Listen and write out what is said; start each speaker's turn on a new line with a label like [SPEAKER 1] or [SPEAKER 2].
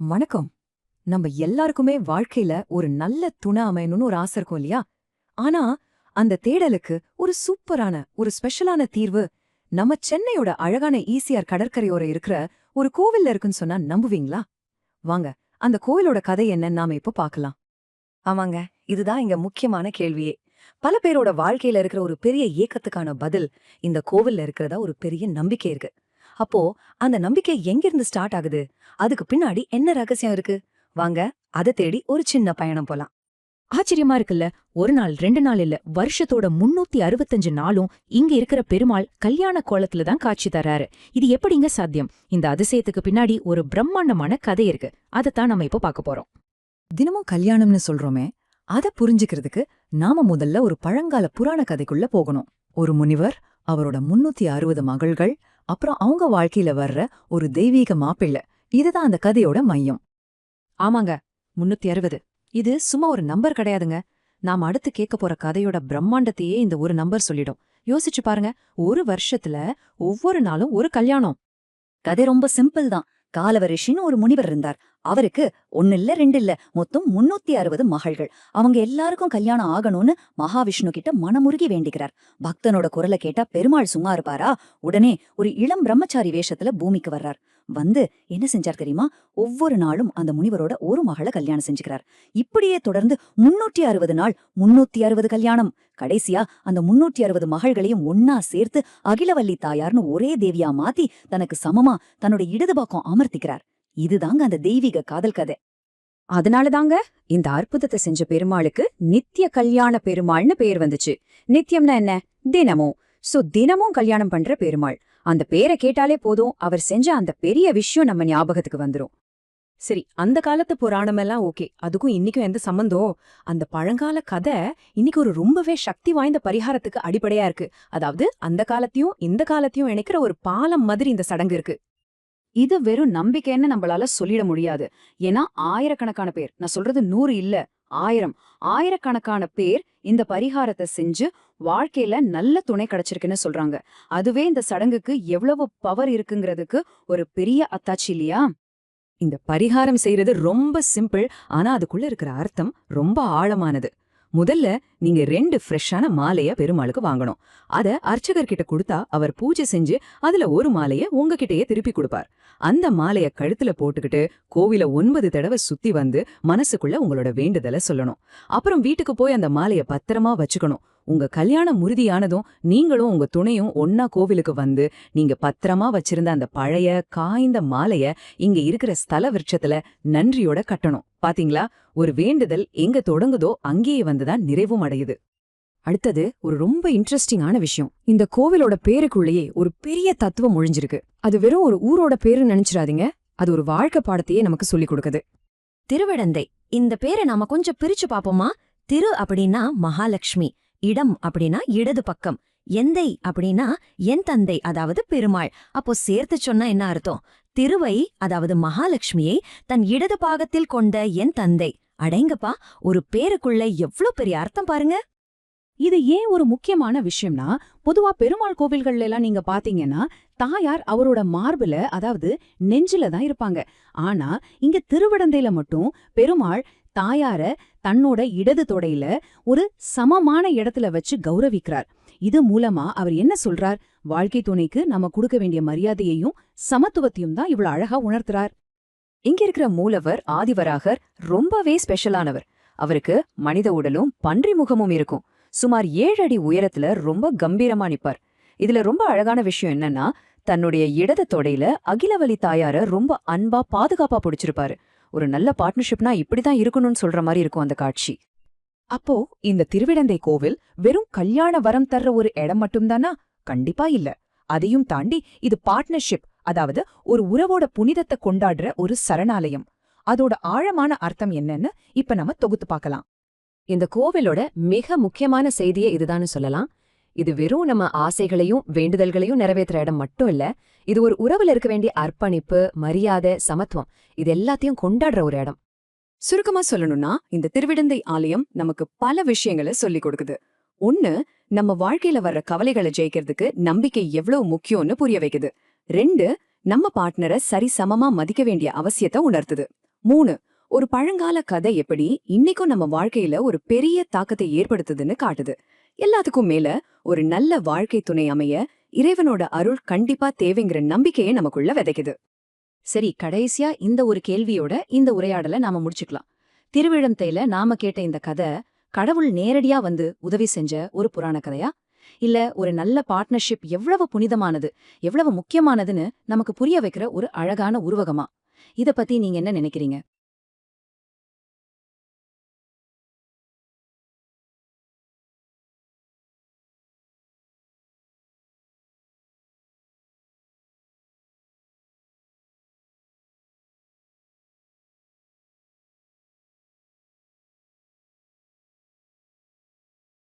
[SPEAKER 1] வணக்கம். நம்ம எல்லாருக்குமே வாழ்க்கையில ஒரு நல்ல துணை அமையணும்னு ஒரு ஆசை இருக்கும் இல்லையா? ஆனா அந்த தேடலுக்கு ஒரு சூப்பரான ஒரு ஸ்பெஷலான தீர்வு நம்ம சென்னையோட அழகான ஈசிஆர் கடற்கரையோர இருக்கிற ஒரு கோவில்ல இருக்குன்னு சொன்னா நம்புவீங்களா? வாங்க அந்த கோவிலோட கதை என்னன்னு நாம இப்ப பாக்கலாம் ஆமாங்க இதுதான் இங்க முக்கியமான கேள்வியே. பல பேரோட வாழ்க்கையில இருக்கிற ஒரு பெரிய இயக்கத்துக்கான பதில் இந்த கோவில்ல இருக்கிறதா ஒரு பெரிய நம்பிக்கை இருக்கு. அப்போ அந்த நம்பிக்கை எங்கிருந்து ஸ்டார்ட் ஆகுது? அதுக்கு பின்னாடி என்ன ரகசியம் இருக்கு? வாங்க அதை தேடி ஒரு சின்ன பயணம் போலாம்.
[SPEAKER 2] ஆச்சரியமா இருக்குல்ல? ஒரு நாள் ரெண்டு நாள் இல்ல வருஷத்தோட முன்னூத்தி அறுபத்தஞ்சு நாளும் இங்க இருக்கிற பெருமாள் கல்யாண கோலத்துல தான் காட்சி தர்றாரு இது எப்படிங்க சாத்தியம்? இந்த அதிசயத்துக்கு பின்னாடி ஒரு பிரம்மாண்டமான கதை இருக்கு. அதைத்தான் நம்ம இப்ப பார்க்க போறோம்.
[SPEAKER 1] தினமும் கல்யாணம்னு சொல்றோமே அத புரிஞ்சுக்கிறதுக்கு நாம முதல்ல ஒரு பழங்கால புராண கதைக்குள்ள போகணும். ஒரு முனிவர் அவரோட முன்னூத்தி அறுபது மகள்கள் அப்புறம் அவங்க வாழ்க்கையில வர்ற ஒரு தெய்வீக மாப்பிள்ளை. இதுதான் அந்த கதையோட மையம். ஆமாங்க முன்னூத்தி அறுபது. இது சும்மா ஒரு நம்பர் கிடையாதுங்க. நாம அடுத்து கேட்க போற கதையோட பிரம்மாண்டத்தையே இந்த ஒரு நம்பர் சொல்லிடும். யோசிச்சு பாருங்க ஒரு வருஷத்துல ஒவ்வொரு நாளும் ஒரு கல்யாணம்.
[SPEAKER 3] கதை ரொம்ப சிம்பிள் தான். காலவரிஷின்னு ஒரு முனிவர் இருந்தார். அவருக்கு ஒன்னு இல்ல ரெண்டு இல்ல மொத்தம் முன்னூத்தி அறுபது மகள்கள். அவங்க எல்லாருக்கும் கல்யாணம் ஆகணும்னு மகாவிஷ்ணு கிட்ட மனமுருகி வேண்டிக்கிறார். பக்தனோட குரலை கேட்டா பெருமாள் சும்மா இருப்பாரா? உடனே ஒரு இளம் பிரம்மச்சாரி வேஷத்துல பூமிக்கு வர்றார். வந்து என்ன செஞ்சார் தெரியுமா? ஒவ்வொரு நாளும் அந்த முனிவரோட ஒரு மகளை கல்யாணம் செஞ்சுக்கிறார். இப்படியே தொடர்ந்து முன்னூற்றி அறுபது நாள் முன்னூத்தி அறுபது கல்யாணம். கடைசியா அந்த முன்னூற்றி அறுபது மகள்களையும் ஒன்னா சேர்த்து அகிலவல்லி தாயார்னு ஒரே தேவியா மாத்தி தனக்கு சமமா தன்னோட இடது பக்கம் அமர்த்திக்கிறார். இதுதாங்க அந்த தெய்வீக காதல் கதை.
[SPEAKER 2] அதனாலதாங்க இந்த அற்புதத்தை செஞ்ச பெருமாளுக்கு நித்திய கல்யாண பெருமாள்னு பேர் வந்துச்சு. நித்தியம்னா என்ன? தினமும். சோ தினமும் கல்யாணம் பண்ற பெருமாள். அந்த பேரை கேட்டாலே போதும். அவர் செஞ்ச அந்த பெரிய விஷயம் நம்ம ஞாபகத்துக்கு வந்துரும்.
[SPEAKER 1] சரி அந்த காலத்து புராணமெல்லாம் ஓகே. அதுக்கும் இன்னைக்கும் எந்த சம்பந்தம்? அந்த பழங்கால கதை இன்னைக்கு ஒரு ரொம்பவே சக்தி வாய்ந்த பரிகாரத்துக்கு அடிப்படையா இருக்கு. அதாவது அந்த காலத்தையும் இந்த காலத்தையும் இணைக்கிற ஒரு பாலம் மாதிரி இந்த சடங்கு இருக்கு. இது வெறும் நம்பிக்கைன்னு நம்மளால சொல்லிட முடியாது. ஏன்னா ஆயிரக்கணக்கான பேர். நான் சொல்றது நூறு இல்ல. ஆயிரம். ஆயிரக்கணக்கான பேர் இந்த பரிகாரத்தை செஞ்சு வாழ்க்கையில நல்ல துணை கிடைச்சிருக்குன்னு சொல்றாங்க. அதுவே இந்த சடங்குக்கு எவ்வளவு பவர் இருக்குங்கிறதுக்கு ஒரு பெரிய அத்தாச்சி இல்லையா? இந்த பரிகாரம் செய்யறது ரொம்ப சிம்பிள் ஆனா அதுக்குள்ள இருக்கிற அர்த்தம் ரொம்ப ஆழமானது. முதல்ல நீங்க ரெண்டு ஃப்ரெஷ்ஷான மாலைய பெருமாளுக்கு வாங்கணும். அத அர்ச்சகர்கிட்ட கொடுத்தா அவர் பூஜை செஞ்சு அதுல ஒரு மாலைய உங்ககிட்டயே திருப்பி கொடுப்பார். அந்த மாலைய கழுத்துல போட்டுக்கிட்டு கோவில ஒன்பது தடவை சுத்தி வந்து மனசுக்குள்ள உங்களோட வேண்டுதலை சொல்லணும். அப்புறம் வீட்டுக்கு போய் அந்த மாலைய பத்திரமா வச்சுக்கணும். உங்க கல்யாணம் உறுதியானதும் நீங்களும் உங்க துணையும் ஒன்னா கோவிலுக்கு வந்து நீங்க பத்திரமா வச்சிருந்த அந்த பழைய காய்ந்த மாலைய இங்க இருக்கிற ஸ்தல விருட்சத்துல நன்றியோட கட்டணும். பாத்தீங்களா? ஒரு வேண்டுதல் எங்க தொடங்குதோ அங்கேயே வந்துதான் நிறைவும் அடையுது. அடுத்தது ஒரு ரொம்ப இன்ட்ரெஸ்டிங்கான விஷயம். இந்த கோவிலோட பேருக்குள்ளேயே ஒரு பெரிய தத்துவம் ஒழிஞ்சிருக்கு. அது வெறும் ஒரு ஊரோட பேரு நினைச்சிடாதீங்க. அது ஒரு வாழ்க்கை பாடத்தையே நமக்கு சொல்லிக் கொடுக்குது.
[SPEAKER 3] திருவிடந்தை. இந்த பேரை நாம கொஞ்சம் பிரிச்சு பாப்போமா திரு அப்படின்னா மகாலட்சுமி. இடம் அப்படின்னா இடது பக்கம். எந்தை அப்படின்னா என் தந்தை அதாவது பெருமாள். அப்போ சேர்த்து சொன்னா என்ன அர்த்தம்? திருவை அதாவது மகாலட்சுமியை தன் இடது பாகத்தில் கொண்ட என் தந்தை. அடைங்கப்பா ஒரு பேருக்குள்ள எவ்ளோ பெரிய அர்த்தம் பாருங்க.
[SPEAKER 2] இது ஏன் ஒரு முக்கியமான விஷயம்னா பொதுவா பெருமாள் கோவில்கள்ல எல்லாம் நீங்க பாத்தீங்கன்னா தாயார் அவரோட மார்புல அதாவது நெஞ்சில தான் இருப்பாங்க. ஆனா இங்க திருவிடந்தையில மட்டும் பெருமாள் தாயார தன்னோட இடது தொடையில ஒரு சமமான இடத்துல வச்சு கௌரவிக்கிறார். இது மூலமா அவர் என்ன சொல்றார்? வாழ்க்கை துணைக்கு நம்ம கொடுக்க வேண்டிய மரியாதையையும் சமத்துவத்தையும் தான் இவ்வளவு அழகா உணர்த்துறார்.
[SPEAKER 1] இங்க இருக்கிற மூலவர் ஆதிவராகர் ரொம்பவே ஸ்பெஷலானவர். அவருக்கு மனித உடலும் பன்றி முகமும் இருக்கும். சுமார் ஏழு அடி உயரத்துல ரொம்ப கம்பீரமா நிப்பார். இதுல ரொம்ப அழகான விஷயம் என்னன்னா தன்னுடைய இடது தொடையில அகிலவழி தாயார ரொம்ப அன்பா பாதுகாப்பா பிடிச்சிருப்பாரு. ஒரு நல்ல பார்ட்னர்ஷிப்னா இப்படிதான் இருக்கணும்னு சொல்ற மாதிரி இருக்கும் அந்த காட்சி.
[SPEAKER 2] அப்போ இந்த திருவிடந்தை கோவில் வெறும் கல்யாண வரம் தர்ற ஒரு இடம் மட்டும்தானா? கண்டிப்பா இல்ல. அதையும் தாண்டி இது பார்ட்னர்ஷிப் அதாவது ஒரு உறவோட புனிதத்தை கொண்டாடுற ஒரு சரணாலயம். அதோட ஆழமான அர்த்தம் என்னன்னு இப்ப நம்ம தொகுத்து பார்க்கலாம்.
[SPEAKER 1] இந்த கோவிலோட மிக முக்கியமான செய்தியை இதுதான்னு சொல்லலாம். இது வெறும் நம்ம ஆசைகளையும் வேண்டுதல்களையும் நிறைவேற்றுற இடம் மட்டும் இல்ல இது ஒரு உறவுல இருக்க வேண்டிய அர்ப்பணிப்பு மரியாதை சமத்துவம் இது எல்லாத்தையும் கொண்டாடுற ஒரு இடம். சுருக்கமா சொல்லணும்னா இந்த திருவிடந்தை ஆலயம் நமக்கு பல விஷயங்களை சொல்லிக் கொடுக்குது. ஒன்னு நம்ம வாழ்க்கையில வர்ற கவலைகளை ஜெயிக்கிறதுக்கு நம்பிக்கை எவ்வளவு முக்கியம்னு புரிய வைக்குது. ரெண்டு நம்ம பார்ட்னரை சரிசமமா மதிக்க வேண்டிய அவசியத்தை உணர்த்துது.
[SPEAKER 4] மூணு ஒரு பழங்கால கதை எப்படி இன்னைக்கும் நம்ம வாழ்க்கையில ஒரு பெரிய தாக்கத்தை ஏற்படுத்துதுன்னு காட்டுது. எல்லாத்துக்கும் மேல ஒரு நல்ல வாழ்க்கை துணை அமைய இறைவனோட அருள் கண்டிப்பா தேவைங்கிற நம்பிக்கையை நமக்குள்ள விதைக்குது.
[SPEAKER 1] சரி கடைசியா இந்த ஒரு கேள்வியோட இந்த உரையாடலை நாம முடிச்சுக்கலாம். திருவிழந்தையில நாம கேட்ட இந்த கதை கடவுள் நேரடியா வந்து உதவி செஞ்ச ஒரு புராண கதையா? இல்ல ஒரு நல்ல பார்ட்னர்ஷிப் எவ்வளவு புனிதமானது எவ்வளவு முக்கியமானதுன்னு நமக்கு புரிய வைக்கிற ஒரு அழகான உருவகமா? இத பத்தி நீங்க என்ன நினைக்கிறீங்க?